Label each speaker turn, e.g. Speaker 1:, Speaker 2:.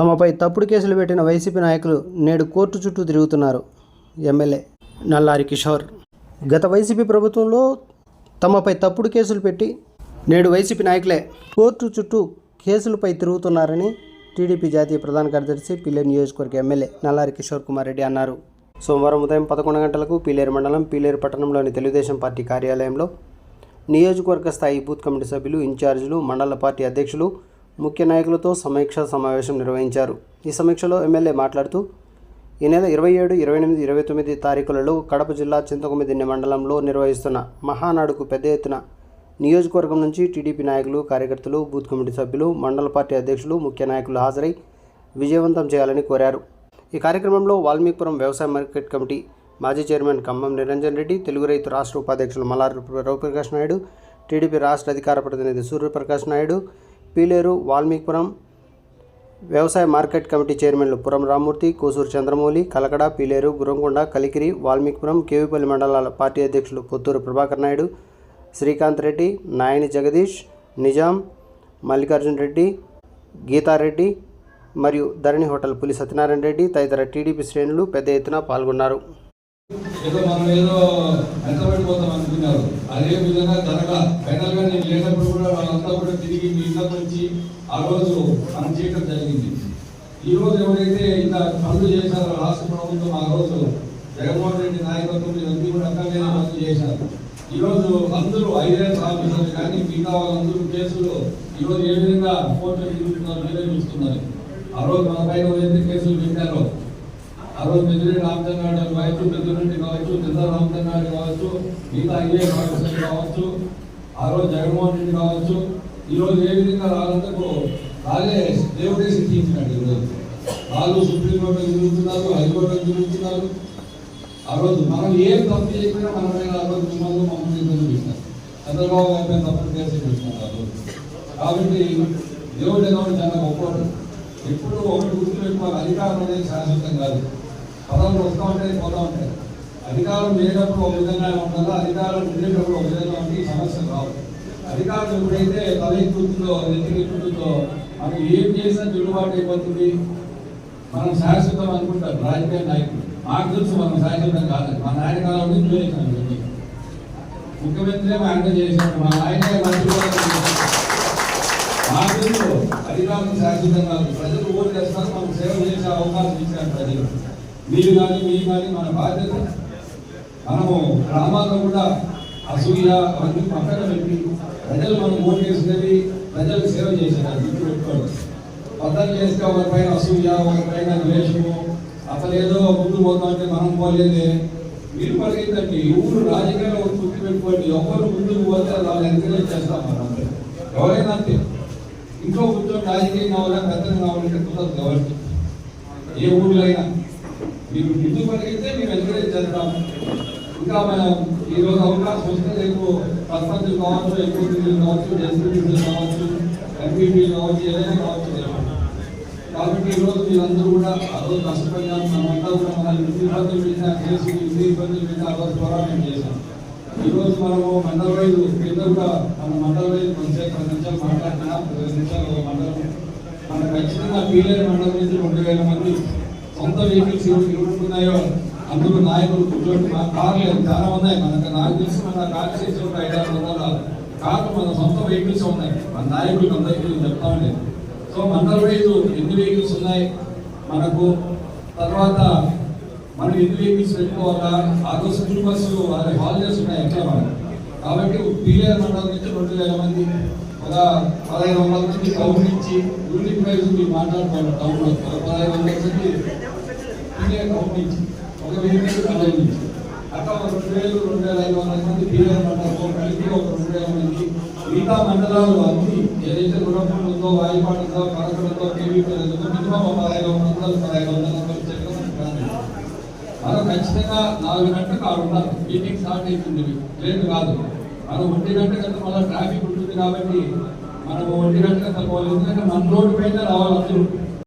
Speaker 1: తమపై తప్పుడు కేసులు పెట్టిన వైసీపీ నాయకులు నేడు కోర్టు చుట్టూ తిరుగుతున్నారు. ఎమ్మెల్యే నల్లారి కిషోర్. గత వైసీపీ ప్రభుత్వంలో తమపై తప్పుడు కేసులు పెట్టి నేడు వైసీపీ నాయకులే కోర్టు చుట్టూ కేసులపై తిరుగుతున్నారని టీడీపీ జాతీయ ప్రధాన కార్యదర్శి పిల్లేరు నియోజకవర్గ ఎమ్మెల్యే నల్లారి కిషోర్ కుమార్ రెడ్డి అన్నారు. సోమవారం ఉదయం పదకొండు గంటలకు పీలేరు మండలం పీలేరు పట్టణంలోని తెలుగుదేశం పార్టీ కార్యాలయంలో నియోజకవర్గ స్థాయి బూత్ కమిటీ సభ్యులు ఇన్ఛార్జీలు మండల పార్టీ అధ్యక్షులు ముఖ్య నాయకులతో సమీక్ష సమావేశం నిర్వహించారు. ఈ సమీక్షలో ఎమ్మెల్యే మాట్లాడుతూ ఈ నెల ఇరవై ఏడు ఇరవై ఎనిమిది ఇరవై తొమ్మిది తారీఖులలో కడప జిల్లా చింతకుమిదిన్నె మండలంలో నిర్వహిస్తున్న మహానాడుకు పెద్ద ఎత్తున నియోజకవర్గం నుంచి టీడీపీ నాయకులు కార్యకర్తలు బూత్ కమిటీ సభ్యులు మండల పార్టీ అధ్యక్షులు ముఖ్య నాయకులు హాజరై విజయవంతం చేయాలని కోరారు. ఈ కార్యక్రమంలో వాల్మీకిపురం వ్యవసాయ మార్కెట్ కమిటీ మాజీ చైర్మన్ ఖమ్మం నిరంజన్ రెడ్డి తెలుగు రైతు రాష్ట్ర ఉపాధ్యక్షులు మల్లారి రవిప్రకాష్ నాయుడు టీడీపీ రాష్ట్ర అధికార ప్రతినిధి సూర్యప్రకాష్ నాయుడు పీలేరు వాల్మీకిపురం వ్యవసాయ మార్కెట్ కమిటీ చైర్మన్లు పురం రామ్మూర్తి కోసూరు చంద్రమౌళి కలకడ పీలేరు గురంకొండ కలికిరి వాల్మీకిపురం కేవీపల్లి మండలాల పార్టీ అధ్యక్షులు పొత్తూరు ప్రభాకర్ నాయుడు శ్రీకాంత్ రెడ్డి నాయని జగదీష్ నిజాం మల్లికార్జున్ రెడ్డి గీతారెడ్డి మరియు ధరణి హోటల్ పులి సత్యనారాయణ రెడ్డి తదితర టీడీపీ శ్రేణులు పెద్ద ఎత్తున పాల్గొన్నారు.
Speaker 2: ఏదో మనం ఏదో వెంటబడిపోతాం అనుకున్నారు. అదే విధంగా జరగ ఫైనల్గా నేను లేనప్పుడు కూడా వాళ్ళంతా కూడా తిరిగి మీ ఇళ్ళకి వచ్చి ఆ రోజు మనం చేయడం జరిగింది. ఈ రోజు ఎవరైతే ఇంత పనులు చేశారో రాష్ట్ర ప్రభుత్వం ఆ రోజు జగన్మోహన్ రెడ్డి నాయకత్వం ఇవన్నీ కూడా అక్కడనే పనులు చేశారు. ఈరోజు అందరూ ఐఏఎస్ ఆఫీసర్లు కానీ మిగతా వాళ్ళందరూ కేసులు ఈరోజు ఏ విధంగా కోర్టులు తిరుగుతున్నారు మీరే చూస్తున్నారు ఆ రోజు మన పైన ఏదైతే కేసులు పెట్టారో ఆ రోజు పెద్దిరెడ్డి రామచంద్ర కావచ్చు పెద్దిరెడ్డి కావచ్చు చంద్ర రామచంద్ర కావచ్చు మిగతా ఐఏఎస్ ఆఫీసర్ కావచ్చు ఆ రోజు జగన్మోహన్ రెడ్డి కావచ్చు ఈరోజు ఏ విధంగా రాళ్ళంతకు రాలే దేవుడే సిద్ధించినాడు ఈరోజు వాళ్ళు సుప్రీంకోర్టు తిరుగుతున్నారు హైకోర్టు తిరుగుతున్నారు. ఆ రోజు మనం ఏం తప్పు చేయకపోయినా మన మీద ఆ రోజు మిమ్మల్ని మమ్మల్ని ఇబ్బంది పెట్టారు చంద్రబాబు గారి మీద తప్పుడు కేసు పెట్టినారు ఆ రోజు. కాబట్టి దేవుడు అనేవాడు చాలా గొప్పవాడు ఎప్పుడు ఒకటి గుర్తుపెట్టుకోవాలి అధికారం అనేది శాశ్వతం కాదు. పదవులు వస్తూ ఉంటాయి పోతూ ఉంటాయి. అధికారం లేనప్పుడు ఒక విధంగా ఉండాలి? అధికారం ఉండేటప్పుడు ఒక విధంగా ఉంటే ఈ సమస్య రావు. అధికారం ఎప్పుడైతే తలెత్తుతుందో నెత్తికెత్తుతుందో మనం ఏం చేసినా చెల్లుబాటు అయిపోతుంది. మనం శాశ్వతం అనుకుంటారు రాజకీయ నాయకులు. మాకు తెలుసు మనం శాశ్వతం కాదు మా నాయన కాలం నుంచి చేసాం ఇవన్నీ. ముఖ్యమంత్రి ఆయన చేశాడు. మా నాయన మంత్రి కూడా తెలుసు అధికారం శాశ్వతం కాదు ప్రజలు ఓటు చేస్తారు మనం సేవ చేసే అవకాశం ఇచ్చారు ప్రజలు మీరు కానీ మీరు కానీ మన బాధ్యత. మనము గ్రామాల్లో కూడా అసూయ అవన్నీ పక్కన పెట్టి ప్రజలు మనం ఓటు వేసినవి ప్రజలకు సేవ చేసేదాన్ని గుర్తు పెట్టుకోండి పద్ధతి చేస్తే ఒకరిపైన అసూయ ఒకరిపైన ద్వేషము అసలు ముందు పోతామంటే మనం పోలేదే. మీరు పరిగెత్తండి. ఊరు రాజకీయాల్లో ఒక గుర్తు పెట్టుకోండి. ఎవరు ముందుకు పోతే వాళ్ళు ఎంకరేజ్ చేస్తాం మనం ఎవరైనా అంతే. ఇంట్లో కూర్చొని రాజకీయం కావాలా పెద్దలు కావాలంటే కుదరదు కాబట్టి ఏ ఊళ్ళో అయినా. మీరు ముందు పరిగెత్తే మీరు ఎంకరేజ్ చేస్తాం. ఇంకా మనం ఈరోజు అవకాశం వస్తే రేపు సర్పంచులు కావచ్చు ఎక్కువ కావచ్చు డెస్టినేషన్ కావచ్చు ఎంపీపీ కావచ్చు ఏదైనా కావచ్చు కాబట్టి ఈరోజు మీరందరూ కూడా ఆ రోజు కష్టపడినాం మనమంతా కూడా మన ఇంటి ఇబ్బందులు పెట్టినా కేసు ఇంటి ఇబ్బందులు పెట్టినా ఆ రోజు పోరాటం చేశాం. ఈరోజు మనము మండల రైతు కింద కూడా మన మండల రైతు కొంతసేపు పది నిమిషాలు మాట్లాడుతున్నా పది నిమిషాలు మండలం. మన ఖచ్చితంగా పీలేని మండలం నుంచి రెండు వేల మంది సొంత వెహికల్స్ ఉన్నాయో అందులో నాయకులు కూర్చోండి. మా కార్లు చాలా ఉన్నాయి? మనకు నాకు తెలిసి మన కార్ చేసి ఒక ఐదారు వందల కార్లు మన సొంత వెహికల్స్ ఉన్నాయి. మన నాయకులకు అందరికీ చెప్తామని సో మండల వైజ్ ఎన్ని వెహికల్స్ ఉన్నాయి? మనకు తర్వాత మనం ఎన్ని వెహికల్స్ పెట్టుకోవాలా? ఆ రోజు స్కూల్ బస్సు వాళ్ళ హాలిడేస్ ఉన్నాయి ఎట్లా మనం కాబట్టి పీలేరు మండలం నుంచి రెండు వేల మంది ఒక పదహైదు వందల మంది టౌన్ నుంచి యూనిట్ వైజ్ మీరు మాట్లాడుకోవాలి. టౌన్లో పదహైదు వందల మంది పీలేరు టౌన్ ఒక వెయ్యి మండలం నుంచి అట్లా ఒక రెండు వేలు రెండు వేల ఐదు వందల మంది బీఆర్ మండలం కలిపి ఒక రెండు వేల మంది మిగతా మండలాలు అన్ని ఏదైతే గుణపూర్ ఉందో వాయుపాట ఉందో కనకడ ఉందో కేవీపీ ఉందో మినిమం ఒక పదహైదు వందలు పదహైదు వందల మంది చెప్పడం మనం ఖచ్చితంగా నాలుగు గంటలకు ఆరు ఉండాలి మీటింగ్ స్టార్ట్ అవుతుంది లేదు కాదు మనం ఒంటి గంట కంటే మళ్ళీ ట్రాఫిక్ ఉంటుంది కాబట్టి మనం ఒంటి గంట కంటే పోవాలి ఎందుకంటే మన రోడ్డు పైన రావాలి అందరూ